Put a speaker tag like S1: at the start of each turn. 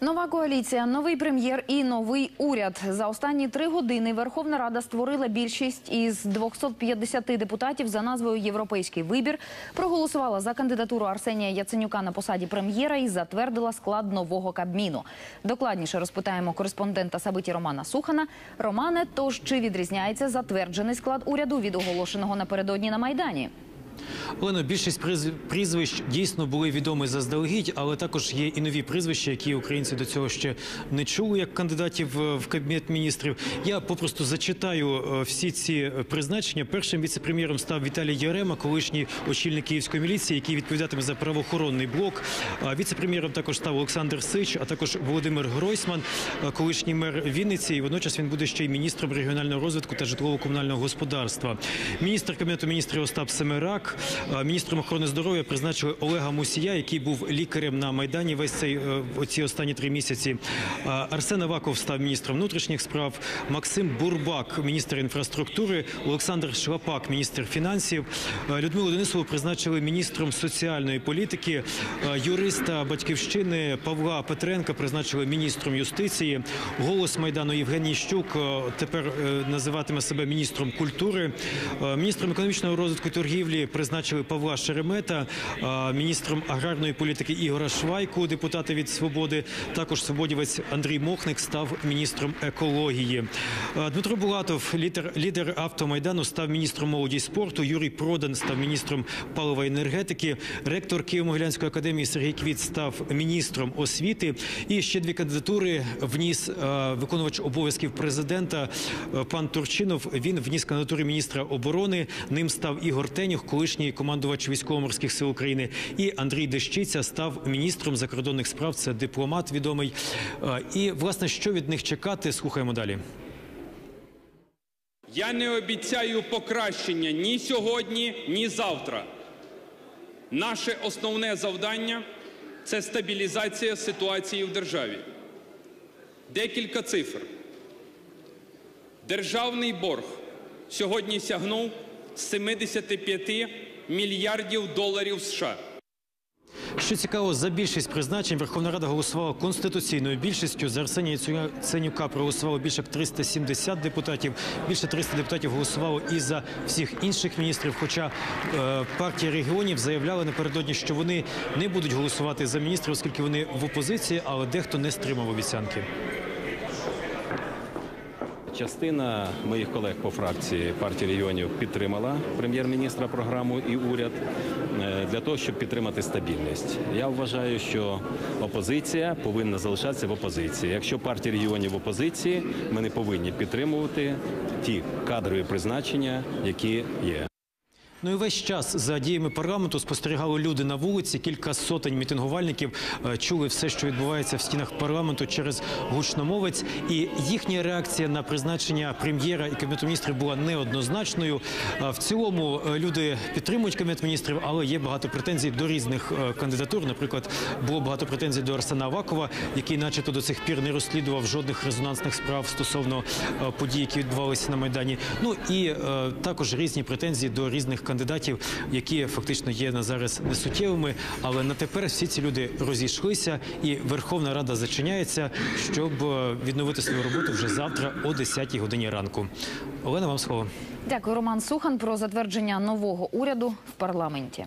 S1: Нова коаліція, новий прем'єр і новий уряд. За останні три години Верховна Рада створила більшість із 250 депутатів за назвою Європейський вибір. Проголосувала за кандидатуру Арсенія Яценюка на посаді прем'єра і затвердила склад нового кабміну. Докладніше розпитаємо кореспондента Сабиті Романа Сухана. Романе, тож чи відрізняється затверджений склад уряду від оголошеного напередодні на майдані?
S2: Олено, більшість приз- прізвищ дійсно були відомі заздалегідь, але також є і нові прізвища, які українці до цього ще не чули як кандидатів е, в кабінет міністрів. Я попросту зачитаю е, всі ці е, призначення. Першим віце-прем'єром став Віталій Ярема, колишній очільник київської міліції, який відповідатиме за правоохоронний блок. Віце-прем'єром також став Олександр Сич, а також Володимир Гройсман, колишній мер Вінниці. І водночас він буде ще й міністром регіонального розвитку та житлово-комунального господарства. Міністр кабінету міністрів Остап Семерак. Міністром охорони здоров'я призначили Олега Мусія, який був лікарем на майдані весь цей е, оці останні три місяці. Арсен Аваков став міністром внутрішніх справ. Максим Бурбак, міністр інфраструктури. Олександр Шлапак, міністр фінансів. Людмилу Денисову призначили міністром соціальної політики. Юриста батьківщини Павла Петренка призначили міністром юстиції. Голос майдану Євгеній Щук тепер е, називатиме себе міністром культури. Міністром економічного розвитку і торгівлі призначили Павла Шеремета, міністром аграрної політики Ігора Швайку, депутата від свободи. Також свободівець Андрій Мохник став міністром екології. Дмитро Булатов, лідер, лідер автомайдану, став міністром молоді спорту. Юрій Продан став міністром палива енергетики. Ректор Києво-Могилянської академії Сергій Квіт став міністром освіти. І ще дві кандидатури вніс виконувач обов'язків президента пан Турчинов. Він вніс кандидатуру міністра оборони. Ним став Ігор Тенюх, колишній командувач військово-морських сил України. І Андрій Дещиця став міністром закордонних справ. Це дипломат відомий. Е, І власне, що від них чекати? Слухаємо далі.
S3: Я не обіцяю покращення ні сьогодні, ні завтра. Наше основне завдання це стабілізація ситуації в державі. Декілька цифр. Державний борг сьогодні сягнув 75 мільярдів доларів США.
S2: Що цікаво, за більшість призначень Верховна Рада голосувала конституційною більшістю. За Арсенія Яценюка проголосувало більше як 370 депутатів. Більше 300 депутатів голосувало і за всіх інших міністрів. Хоча е, партія регіонів заявляла напередодні, що вони не будуть голосувати за міністрів, оскільки вони в опозиції, але дехто не стримав обіцянки.
S4: Частина моїх колег по фракції партії регіонів підтримала прем'єр-міністра програму і уряд е, для того, щоб підтримати стабільність. Я вважаю, що опозиція повинна залишатися в опозиції. Якщо партія регіонів в опозиції, ми не повинні підтримувати ті кадрові призначення, які є.
S2: Ну і весь час за діями парламенту спостерігали люди на вулиці. Кілька сотень мітингувальників е, чули все, що відбувається в стінах парламенту через гучномовець. І їхня реакція на призначення прем'єра і кабінету міністрів була неоднозначною. Е, В цілому е, люди підтримують кабінет міністрів, але є багато претензій до різних кандидатур. Наприклад, було багато претензій до Арсена Авакова, який, начебто, до цих пір не розслідував жодних резонансних справ стосовно подій, які відбувалися на майдані. Ну і також різні претензії до різних кандидатів, які фактично є на зараз несуттєвими. Але на тепер всі ці люди розійшлися, і Верховна Рада зачиняється, щоб е, відновити свою роботу вже завтра о 10 годині ранку. Олена, вам слово.
S1: Дякую, Роман Сухан, про затвердження нового уряду в парламенті.